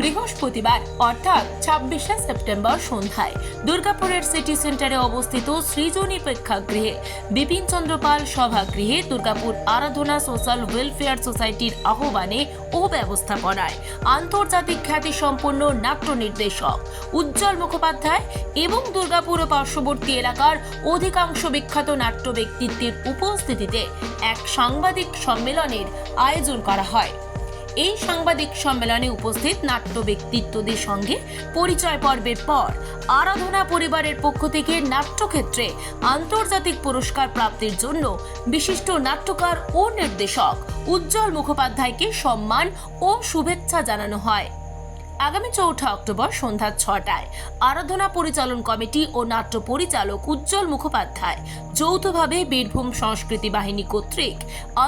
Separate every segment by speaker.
Speaker 1: বৃহস্পতিবার, অর্থাৎ ছাব্বিশে সেপ্টেম্বর সন্ধ্যায়, দুর্গাপুরের সিটি সেন্টারে অবস্থিত সৃজনী প্রেক্ষাগৃহে, বিপিন চন্দ্রপাল সভাগৃহে দুর্গাপুর আরাধনা সোশ্যাল ওয়েলফেয়ার সোসাইটির আহ্বানে ও ব্যবস্থাপনায় আন্তর্জাতিক খ্যাতি সম্পন্ন নাট্য নির্দেশক উজ্জ্বল মুখোপাধ্যায় এবং দুর্গাপুর ও পার্শ্ববর্তী এলাকার অধিকাংশ বিখ্যাত নাট্য ব্যক্তিত্বের উপস্থিতিতে এক সাংবাদিক সম্মেলনের আয়োজন করা হয়। এই সাংবাদিক সম্মেলনে উপস্থিত নাট্য ব্যক্তিত্বদের সঙ্গে পরিচয় পর্বের পর আরাধনা পরিবারের পক্ষ থেকে নাট্যক্ষেত্রে আন্তর্জাতিক পুরস্কার প্রাপ্তির জন্য বিশিষ্ট নাট্যকার ও নির্দেশক উজ্জ্বল মুখোপাধ্যায়কে সম্মান ও শুভেচ্ছা জানানো হয়। আগামী চৌঠা অক্টোবর সন্ধ্যা ছটায় আরাধনা পরিচালন কমিটি ও নাট্য পরিচালক উজ্জ্বল মুখোপাধ্যায় যৌথভাবে বীরভূম সংস্কৃতি বাহিনী কর্তৃক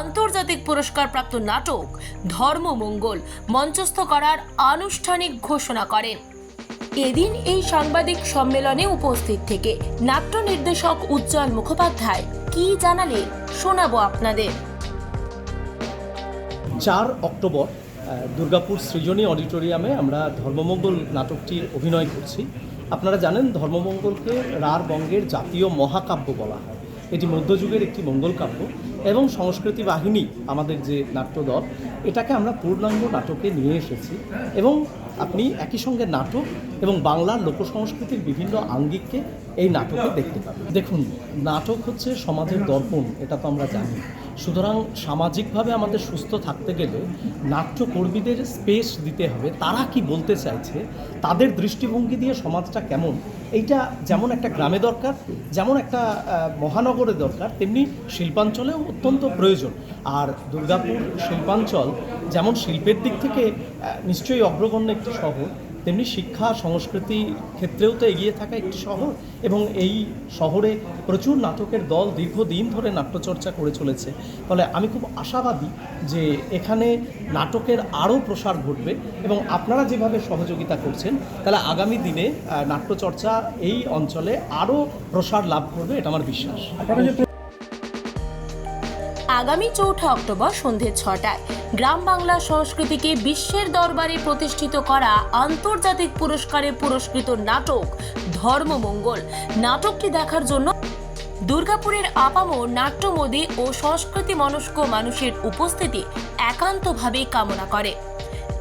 Speaker 1: আন্তর্জাতিক পুরস্কারপ্রাপ্ত নাটক ধর্মমঙ্গল মঞ্চস্থ করার আনুষ্ঠানিক ঘোষণা করেন। এদিন এই সাংবাদিক সম্মেলনে উপস্থিত থেকে নাট্য নির্দেশক উজ্জ্বল মুখোপাধ্যায় কি জানালেন শোনাবো আপনাদের।
Speaker 2: চার অক্টোবর দুর্গাপুর সৃজনী অডিটোরিয়ামে আমরা ধর্মমঙ্গল নাটকটি অভিনয় করছি। আপনারা জানেন ধর্মমঙ্গলকে রার বঙ্গের জাতীয় মহাকাব্য বলা হয়। এটি মধ্যযুগের একটি মঙ্গল কাব্য এবং সংস্কৃতি বাহিনী আমাদের যে নাট্যদল, এটাকে আমরা পূর্ণাঙ্গ নাটকে নিয়ে এসেছি এবং আপনি একই সঙ্গে নাটক এবং বাংলার লোকসংস্কৃতির বিভিন্ন আঙ্গিককে এই নাটকে দেখতে পাবেন। দেখুন, নাটক হচ্ছে সমাজের দর্পণ, এটা তো আমরা জানি। সুতরাং সামাজিকভাবে আমাদের সুস্থ থাকতে গেলে নাট্যকর্মীদের স্পেস দিতে হবে। তারা কি বলতে চাইছে, তাদের দৃষ্টিভঙ্গি দিয়ে সমাজটা কেমন, এইটা যেমন একটা গ্রামে দরকার, যেমন একটা মহানগরে দরকার, তেমনি শিল্পাঞ্চলেও অত্যন্ত প্রয়োজন। আর দুর্গাপুর শিল্পাঞ্চল যেমন শিল্পের দিক থেকে নিশ্চয়ই অগ্রগণ্য একটি শহর, তেমনি শিক্ষা সংস্কৃতির ক্ষেত্রেও তো এগিয়ে থাকা একটি শহর এবং এই শহরে প্রচুর নাটকের দল দীর্ঘদিন ধরে নাট্যচর্চা করে চলেছে। ফলে আমি খুব আশাবাদী যে এখানে নাটকের আরও প্রসার ঘটবে এবং আপনারা যেভাবে সহযোগিতা করছেন, তাহলে আগামী দিনে নাট্যচর্চা এই অঞ্চলে আরও প্রসার লাভ করবে, এটা আমার বিশ্বাস।
Speaker 1: আগামী চৌঠা অক্টোবর সন্ধে ছটায়। গ্রাম বাংলা সংস্কৃতিকে বিশ্বের দরবারে প্রতিষ্ঠিত করা আন্তর্জাতিক পুরস্কারে পুরস্কৃত নাটক ধর্মমঙ্গল। নাটকটি দেখার জন্য দুর্গাপুরের আপামো নাট্যমোদী ও সংস্কৃতি মনস্ক মানুষের উপস্থিতি একান্তভাবে কামনা করে।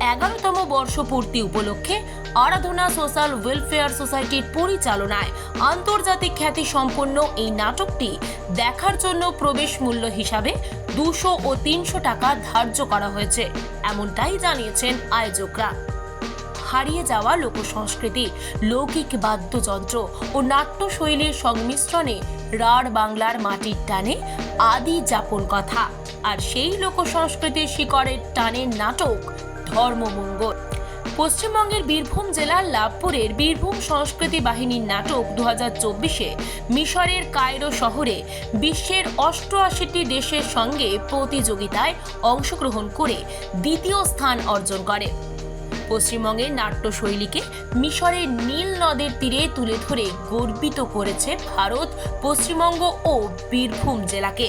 Speaker 1: এগারোতম বর্ষপূর্তি উপলক্ষে আরাধনা সোশ্যাল ওয়েলফেয়ার সোসাইটির পরিচালনায় আন্তর্জাতিক খ্যাতি সম্পন্ন এই নাটকটি দেখার জন্য প্রবেশ মূল্য হিসাবে দুশো ও তিনশো টাকা ধার্য করা হয়েছে, এমনটাই জানিয়েছেন আয়োজকরা। হারিয়ে যাওয়া লোকসংস্কৃতি, লৌকিক বাদ্যযন্ত্র ও নাট্যশৈলীর সংমিশ্রণে রাঢ় বাংলার মাটির টানে আদি যাপন কথা। আর সেই লোকসংস্কৃতির শিকড়ের টানে নাটক ধর্মমঙ্গল পশ্চিমবঙ্গের বীরভূম জেলার লাভপুরের বীরভূম সংস্কৃতি বাহিনীর নাটক দু হাজার চব্বিশে মিশরের কায়রো শহরে বিশ্বের অষ্টআশিটি দেশের সঙ্গে প্রতিযোগিতায় অংশগ্রহণ করে দ্বিতীয় স্থান অর্জন করে। পশ্চিমবঙ্গের নাট্যশৈলীকে মিশরের নীল নদের তীরে তুলে ধরে গর্বিত করেছে ভারত, পশ্চিমবঙ্গ ও বীরভূম জেলাকে।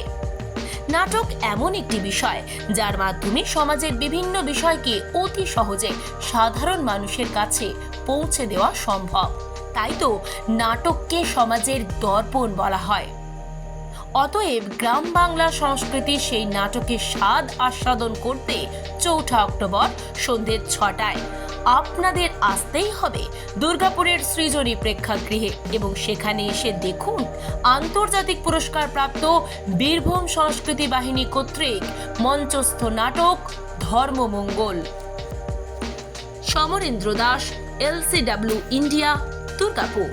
Speaker 1: নাটক এমন একটি বিষয়, যার মাধ্যমে সমাজের বিভিন্ন বিষয়কে অতি সহজে সাধারণ মানুষের কাছে পৌঁছে দেওয়া সম্ভব। তাই তো নাটককে সমাজের দর্পণ বলা হয়। অতএব গ্রাম বাংলা সংস্কৃতির সেই নাটকের স্বাদ আস্বাদন করতে চৌঠা অক্টোবর সন্ধ্যে ছটায়। আপনাদের আসতেই হবে দুর্গাপুরের সৃজনী প্রেক্ষাগৃহে এবং সেখানে এসে দেখুন আন্তর্জাতিক পুরস্কার প্রাপ্ত বীরভূম সংস্কৃতি বাহিনী কর্তৃক মঞ্চস্থ নাটক Dharmamangal. Samarendra Das, LCW, India, Durgapur.